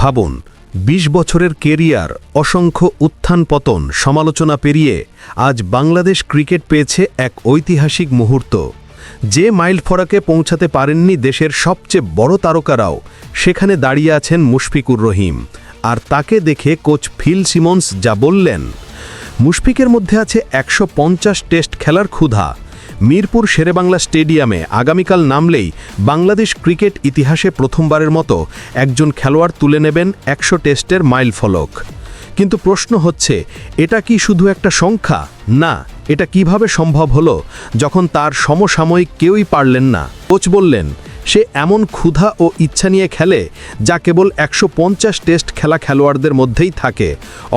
ভাবুন ২০ বছরের কেরিয়ার, অসংখ্য উত্থান পতন, সমালোচনা পেরিয়ে আজ বাংলাদেশ ক্রিকেট পেয়েছে এক ঐতিহাসিক মুহূর্ত। যে মাইল ফরাকে পৌঁছাতে পারেননি দেশের সবচেয়ে বড় তারকারাও, সেখানে দাঁড়িয়ে আছেন মুশফিকুর রহিম। আর তাকে দেখে কোচ ফিল সিমন্স যা বললেন, মুশফিকের মধ্যে আছে একশো পঞ্চাশ টেস্ট খেলার ক্ষুধা মিরপুর শেরেবাংলা স্টেডিয়ামে আগামীকাল নামলেই বাংলাদেশ ক্রিকেট ইতিহাসে প্রথমবারের মতো একজন খেলোয়াড় তুলে নেবেন একশো টেস্টের মাইল ফলক। কিন্তু প্রশ্ন হচ্ছে, এটা কি শুধু একটা সংখ্যা? না, এটা কীভাবে সম্ভব হলো যখন তার সমসাময়িক কেউই পারলেন না? কোচ বললেন সে এমন ক্ষুধা ও ইচ্ছা নিয়ে খেলে যা কেবল একশো পঞ্চাশ টেস্ট খেলা খেলোয়াড়দের মধ্যেই থাকে।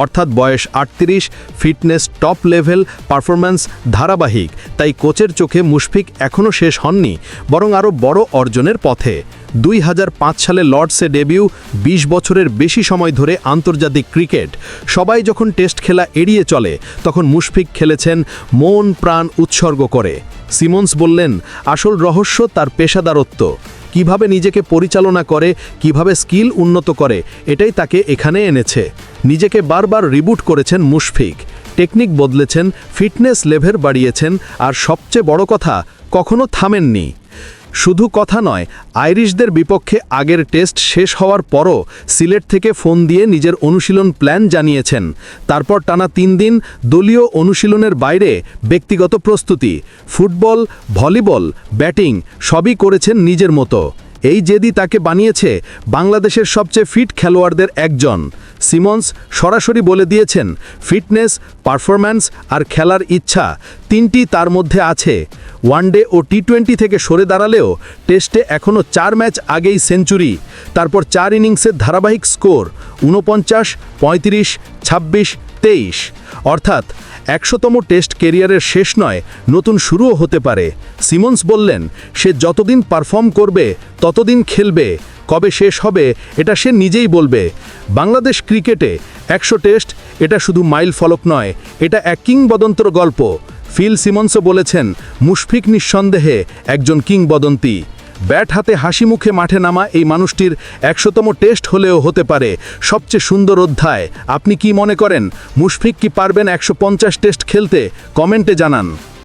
অর্থাৎ বয়স আটত্রিশ, ফিটনেস টপ লেভেল, পারফরম্যান্স ধারাবাহিক। তাই কোচের চোখে মুশফিক এখনও শেষ হননি, বরং আরও বড় অর্জনের পথে। দুই হাজার পাঁচ সালে লর্ডসে ডেবিউ ২০ বছরের বেশি সময় ধরে আন্তর্জাতিক ক্রিকেট। সবাই যখন টেস্ট খেলা এড়িয়ে চলে, তখন মুশফিক খেলেছেন মন প্রাণ উৎসর্গ করে। সিমন্স বললেন, আসল রহস্য তার পেশাদারত্ব। কীভাবে নিজেকে পরিচালনা করে, কীভাবে স্কিল উন্নত করে, এটাই তাকে এখানে এনেছে। নিজেকে বারবার রিবুট করেছেন মুশফিক। টেকনিক বদলেছেন, ফিটনেস লেভেল বাড়িয়েছেন, আর সবচেয়ে বড় কথা, কখনো থামেননি। শুধু কথা নয়, আইরিশদের বিপক্ষে আগের টেস্ট শেষ হওয়ার পরও সিলেট থেকে ফোন দিয়ে নিজের অনুশীলন প্ল্যান জানিয়েছেন। তারপর টানা তিন দিন দলীয় অনুশীলনের বাইরে ব্যক্তিগত প্রস্তুতি, ফুটবল, ভলিবল, ব্যাটিং সবই করেছেন নিজের মতো। এই জেদি তাকে বানিয়েছে বাংলাদেশের সবচেয়ে ফিট খেলোয়াড়দের একজন। সিমন্স সরাসরি বলে দিয়েছেন, ফিটনেস, পারফরম্যান্স আর খেলার ইচ্ছা তিনটি তার মধ্যে আছে। ওয়ানডে ও টি টোয়েন্টি থেকে সরে দাঁড়ালেও টেস্টে এখনও চার ম্যাচ আগেই সেঞ্চুরি। তারপর চার ইনিংসের ধারাবাহিক স্কোর, ঊনপঞ্চাশ, পঁয়ত্রিশ, ছাব্বিশ, তেইশ। অর্থাৎ একশোতম টেস্ট কেরিয়ারের শেষ নয়, নতুন শুরুও হতে পারে। সিমন্স বললেন, সে যতদিন পারফর্ম করবে, ততদিন খেলবে, কবে শেষ হবে, এটা সে নিজেই বলবে। বাংলাদেশ ক্রিকেটে একশো টেস্ট, এটা শুধু মাইল ফলক নয়, এটা এক কিংবদন্তর গল্প। ফিল সিমন্সও বলেছেন, মুশফিক নিঃসন্দেহে একজন কিংবদন্তি। ব্যাট হাতে হাসি মুখে মাঠে নামা এই মানুষটির একশোতম টেস্ট হলেও হতে পারে। সবচেয়ে সুন্দর অধ্যায়, আপনি কি মনে করেন? মুশফিক কি পারবেন একশো পঞ্চাশ টেস্ট খেলতে? কমেন্টে জানান।